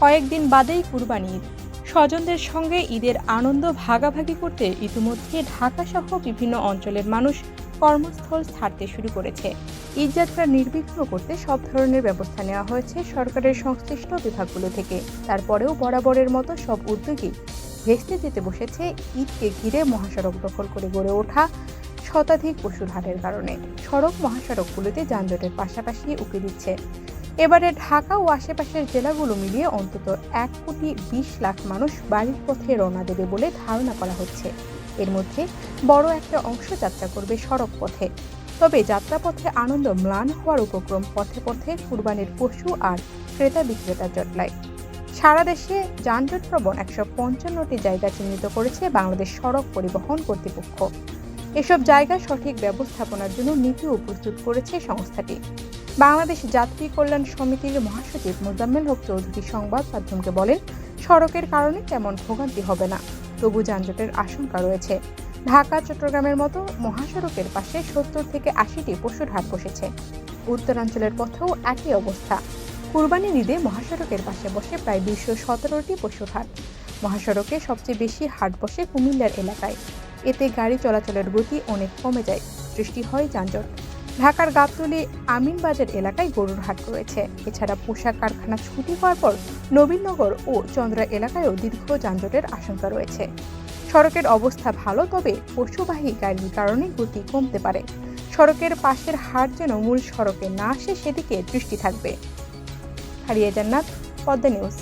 কয়েকদিন বাদেই কুরবানি ঈদ। স্বজনদের সঙ্গে ঈদের আনন্দ ভাগাভাগি করতে ইতিমধ্যে ঢাকাসহ বিভিন্ন অঞ্চলের মানুষ কর্মস্থল ছাড়তে শুরু করেছে। ঈদযাত্রা নির্বিঘ্ন করতে সব ধরনের ব্যবস্থা নেওয়া হয়েছে সরকারের সংশ্লিষ্ট বিভাগগুলো থেকে। তারপরেও বরাবরের মতো সব উদ্যোগী ভেস্তে যেতে বসেছে ঈদকে ঘিরে মহাসড়ক দখল করে গড়ে ওঠা শতাধিক পশুর হাটের কারণে। সড়ক মহাসড়কগুলোতে যানজটের পাশাপাশি উকি দিচ্ছে। এবারে ঢাকা ও আশেপাশের জেলাগুলো মিলিয়ে অন্তত এক কোটি বিশ লাখ মানুষ বাড়ির পথে রওনা দেবে বলে ধারণা করা হচ্ছে। এর মধ্যে বড় একটা অংশ যাত্রা করবে সড়ক পথে। তবে যাত্রাপথে আনন্দ ম্লান হওয়ার উপক্রম পথে পথে কুরবানির পশু আর ক্রেতা বিক্রেতার জটলায়। সারা দেশে যানজট প্রবণ একশো পঞ্চান্নটি জায়গা চিহ্নিত করেছে বাংলাদেশ সড়ক পরিবহন কর্তৃপক্ষ। এসব জায়গা সঠিক ব্যবস্থাপনার জন্য নীতিও প্রস্তুত করেছে সংস্থাটি। বাংলাদেশ যাত্রী কল্যাণ সমিতির মহাসচিব মোজাম্মেল হক চৌধুরী সংবাদ মাধ্যমকে বলেন, সড়কের কারণে তেমন ভোগান্তি হবে না। তবু যানজটের আশঙ্কা রয়েছে। ঢাকা, চট্টগ্রামের মতো মহাসড়কের পাশে সত্তর থেকে আশিটি পশুর হাট বসেছে। উত্তরাঞ্চলের পথেও একই অবস্থা। কুরবানির ঈদে মহাসড়কের পাশে বসে প্রায় দুইশো সতেরোটি পশুর হাট। মহাসড়কে সবচেয়ে বেশি হাট বসে কুমিল্লার এলাকায়। এতে গাড়ি চলাচলের গতি অনেক কমে যায়, সৃষ্টি হয় যানজট। ঢাকার গাবতলী আমিনবাজার এলাকায় গরুর হাট রয়েছে। এছাড়া পোশাক কারখানা ছুটি হওয়ার পর নবীনগর ও চন্দ্রা এলাকায়ও দীর্ঘ যানজটের আশঙ্কা রয়েছে। সড়কের অবস্থা ভালো, তবে পশুবাহী গাড়ির কারণে গতি কমতে পারে। সড়কের পাশের হাট যেন মূল সড়কে না আসে, সেদিকে দৃষ্টি থাকবে। হারিয়ে জান্নাত পদ্মা নিউজ।